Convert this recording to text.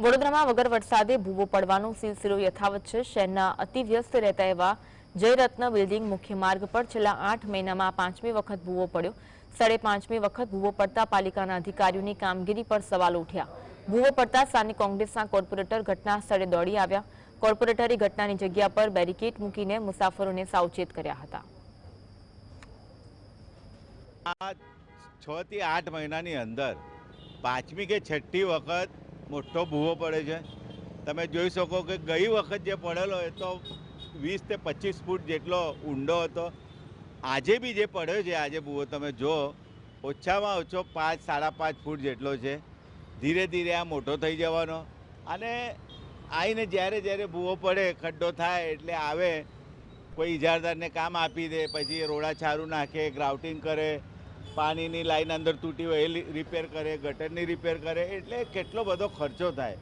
વડોદરામાં વગર વરસાદે ભૂવો પડવાનો સિલસિલો યથાવત છે. શહેરના અતિવ્યસ્ત રહેતા એવા જયરત્ન બિલ્ડિંગ મુખ્ય માર્ગ પર છેલ્લા આઠ મહિનામાં પાંચમી વખત ભૂવો પડ્યો. સાડે પાંચમી વખત ભૂવો પડતા પાલિકાના અધિકારીઓની કામગીરી પર સવાલ ઉઠ્યા. ભૂવો પડતા સ્થાનિક કોંગ્રેસના કોર્પોરેટર ઘટના સ્થળે દોડી આવ્યા. કોર્પોરેટરે ઘટનાની જગ્યા પર બેરિકેડ મૂકીને મુસાફરોને સાવચેત કર્યા હતા. છ થી આઠ મહિનાની અંદર પાંચમી કે છઠ્ઠી વખત મોટો ભૂવો પડે છે. તમે જોઈ શકો કે ગઈ વખત જે પડેલો એ તો વીસ તે પચીસ ફૂટ જેટલો ઊંડો હતો. આજે બી જે પડ્યો છે, આજે ભૂવો તમે જો ઓછામાં ઓછો પાંચ, સાડા પાંચ ફૂટ જેટલો છે. ધીરે ધીરે આ મોટો થઈ જવાનો. અને આવીને જ્યારે જ્યારે ભૂવો પડે, ખડ્ડો થાય એટલે આવે, કોઈ ઇજારદારને કામ આપી દે, પછી રોડા છારું નાખે, ગ્રાઉટિંગ કરે પાણીની લાઈન અંદર તૂટી હોય એ રિપેર કરે, ગટરની રિપેર કરે, એટલે કેટલો બધો ખર્ચો થાય.